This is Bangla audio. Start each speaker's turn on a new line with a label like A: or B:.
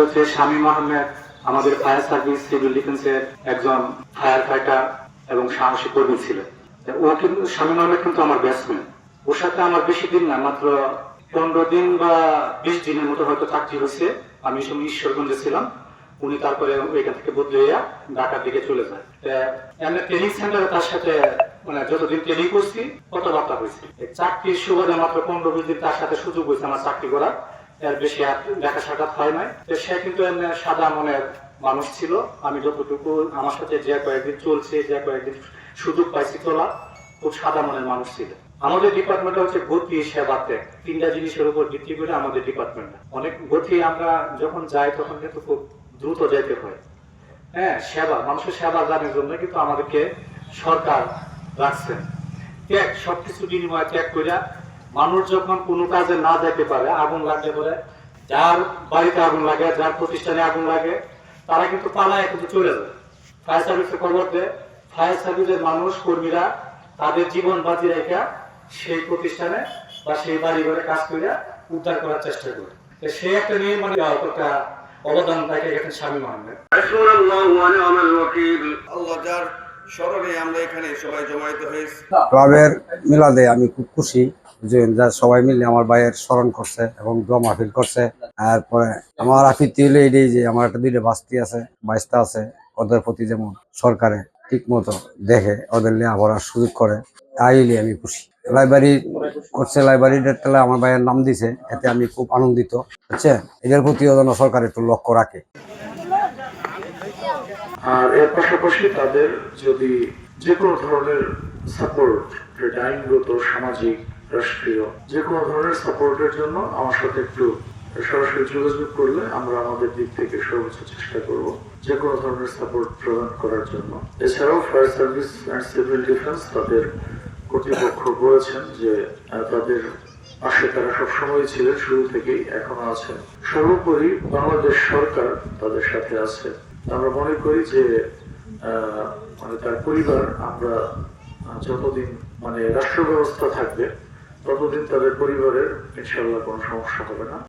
A: হচ্ছে আহমেদ আমাদের ফায়ার সার্ভিস, সিভিল ডিফেন্সের একজন ফায়ার ফাইটার এবং সাহসী কর্মী ও কিন্তু আহমেদ কিন্তু আমার ব্যাটসম্যান ওর সাথে আমার বেশি দিন না, মাত্র পনেরো দিন বা বিশ দিনের মতো হয়তো চাকরি হয়েছে। আমি সময় ঈশ্বরগঞ্জে ছিলাম। উনি তারপরে এখান থেকে বদলে ঢাকার দিকে চলে যায়। এমনি ট্রেনিং সেন্টারে তার সাথে মানে করছি কথাবার্তা হয়েছে। চাকরির সুবাদে মাত্র পনেরো বিশ দিন তার সাথে সুযোগ হয়েছে আমার চাকরি করার। এর বেশি আর দেখা সাক্ষাৎ হয় নাই। সে কিন্তু সাদা মনের মানুষ ছিল। আমি যতটুকু আমার সাথে যে কয়েকদিন চলছে, যে কয়েকদিন সুযোগ পাইছি চলা খুব সাদা মনের মানুষ ছিল। আমাদের ডিপার্টমেন্ট হচ্ছে গতি সেবা তিনটা জিনিসের উপর ভিত্তি করে আমাদের ডিপার্টমেন্ট অনেক গতি আমরা যখন যাই, তখন কিন্তু খুব দ্রুত যেতে হয়। হ্যাঁ সেবা। মানুষের সেবা জানার জন্য কিন্তু আমাদেরকে সরকার রাখছেন। ত্যাগ সবকিছু বিনিময় ত্যাগ করিয়া মানুষ যখন কোনো কাজে না যেতে পারে আগুন লাগলে বলে যার বাড়িতে আগুন লাগে যার প্রতিষ্ঠানে আগুন লাগে তারা কিন্তু পালায় কিন্তু চলে যাবে ফায়ার সার্ভিসে খবর দেয় ফায়ার সার্ভিসের মানুষ কর্মীরা তাদের জীবন বাজি রেখে সেই প্রতিষ্ঠানে বা সেই বাড়ি ঘরে কাজ করে উদ্ধার করার চেষ্টা করে। সে একটা নিয়ে মানে অতটা অবদান তাকে এখানে স্বামী
B: মানবে
C: আল্লাহ যার
D: ক্লাবের মিলাদে আমি খুব খুশি যে সবাই মিলে আমার ভাইয়ের স্মরণ করছে এবং দোয়া মাহফিল করছে। তারপরে আমার আফিত্তি হলো এটাই যে আমার একটা দুইটা বাস্তি আছে, বাইশটা আছে, ওদের প্রতি যেমন সরকারে ঠিক মতো দেখে, ওদের নিয়ে আবার সুযোগ করে, তাইলে আমি খুশি। লাইব্রেরি করছে লাইব্রেরিটার তাহলে আমার ভাইয়ের নাম দিছে, এতে আমি খুব আনন্দিত, বুঝছে? এটার প্রতিও যেন সরকার একটু লক্ষ্য রাখে।
E: আর এর পাশাপাশি তাদের যদি যে কোনো ধরনের সাপোর্ট যেটা আইনগত সামাজিক, রাষ্ট্রীয় যে কোনো ধরনের সাপোর্টের জন্য আমার সাথে একটু সরাসরি যোগাযোগ করলে আমরা আমাদের দিক থেকে সর্বোচ্চ চেষ্টা করব যে কোনো ধরনের সাপোর্ট প্রদান করার জন্য। এছাড়াও fire service and civil defence তাদের কর্তৃপক্ষ বলেছেন যে তাদের পাশে তারা সবসময় ছিলেন, শুরু থেকেই এখনও আছেন। সর্বোপরি বাংলাদেশ সরকার তাদের সাথে আছে। আমরা মনে করি যে মানে তার পরিবার আমরা যতদিন মানে রাষ্ট্র ব্যবস্থা থাকবে, ততদিন তাদের পরিবারের ইনশাল্লাহ কোনো সমস্যা হবে না।